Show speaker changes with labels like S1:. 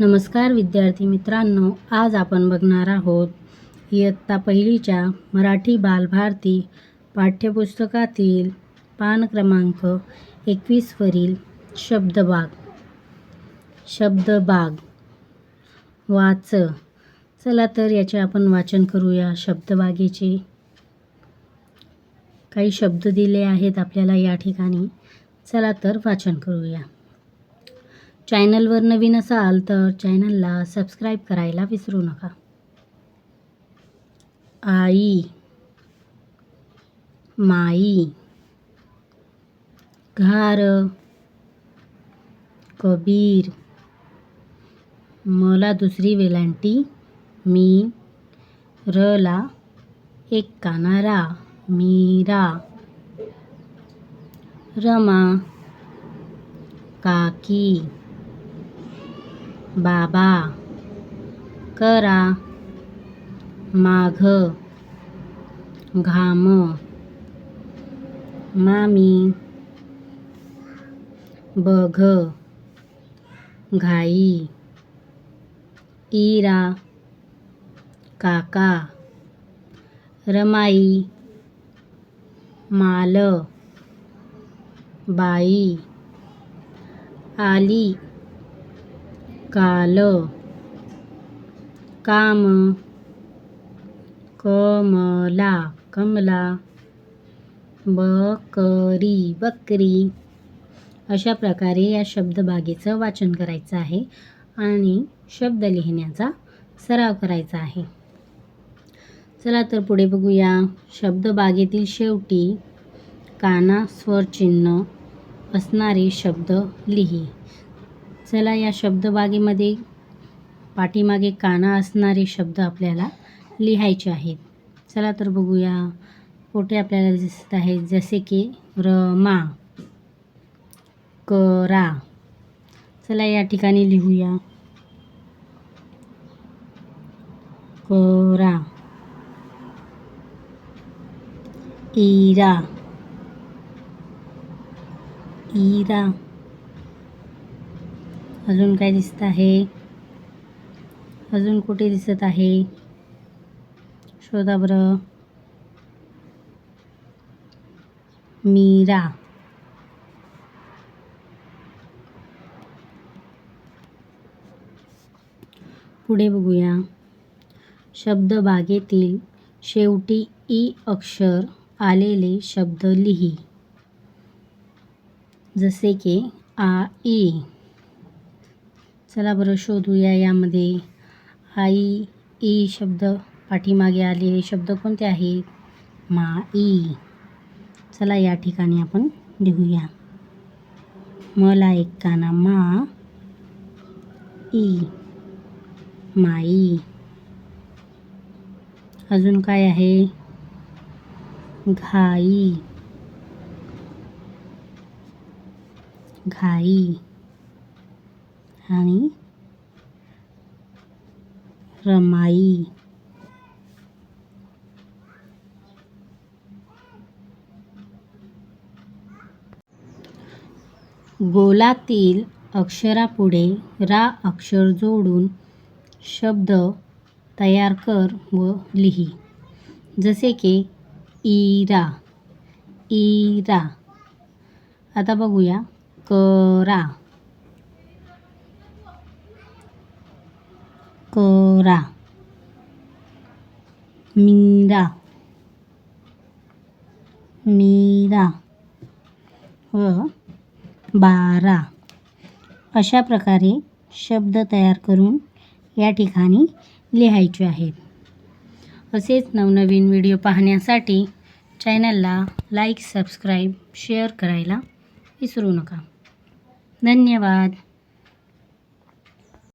S1: नमस्कार विद्यार्थी मित्रांनो आज आपण बघणार आहोत इयत्ता पहिलीच्या मराठी बालभारती पाठ्यपुस्तकातील पान क्रमांक एकवीसवरील शब्दबाग. शब्दबाग. वाच. चला तर याचे आपण वाचन करूया शब्दबागेचे. काही शब्द दिले आहेत आपल्याला या ठिकाणी. चला तर वाचन करूया. चॅनलवर नवीन असाल तर चॅनलला सबस्क्राईब करायला विसरू नका. आई माई घार कबीर मला दुसरी वेलांटी मी रला एक कानारा मीरा रमा काकी. बाबा करा. माघ. घाम. मामी. बघ. घाई. इरा. काका. रमाई. माल. बाई. आली. काल काम कमला कमला बकरी बकरी. अशा प्रकारे या शब्दबागेचं वाचन करायचं आहे आणि शब्द लिहिण्याचा सराव करायचा आहे. चला तर पुढे बघूया. शब्दबागेतील शेवटी काना स्वरचिन्ह असणारे शब्द लिही. चला या शब्दबागेमध्ये पाठीमागे काना असणारे शब्द आपल्याला लिहायचे आहेत. चला तर बघूया. कोठे आपल्याला दिसत आहेत जसे की रमा करा चला या ठिकाणी लिहूया. करा इरा इरा अजून काय दिसत आहे? अजून कुठे दिसत आहे? शोधा बरं. मीरा. पुढे बघूया. शब्दबागेतील शेवटी ई अक्षर आलेले शब्द लिही. जसे की आ ई. चला बरं शोधूया यामध्ये. आई ई शब्द पाठीमागे आलेले शब्द कोणते आहेत? ई. चला या ठिकाणी आपण लिहूया. मला एक काना मा ई. माई अजून काय आहे? घाई. घाई. आणि रमाई. गोलातील अक्षरापुढे रा अक्षर जोडून शब्द तयार कर व लिही. जसे की इरा इरा आता बघूया करा. करा मीरा मीरा व बारा अशा प्रकारे शब्द तयार करून या ठिकाणी लिहायचे आहेत. असेच नवनवीन व्हिडिओ पाहण्यासाठी चॅनलला लाईक सबस्क्राईब शेअर करायला विसरू नका. धन्यवाद.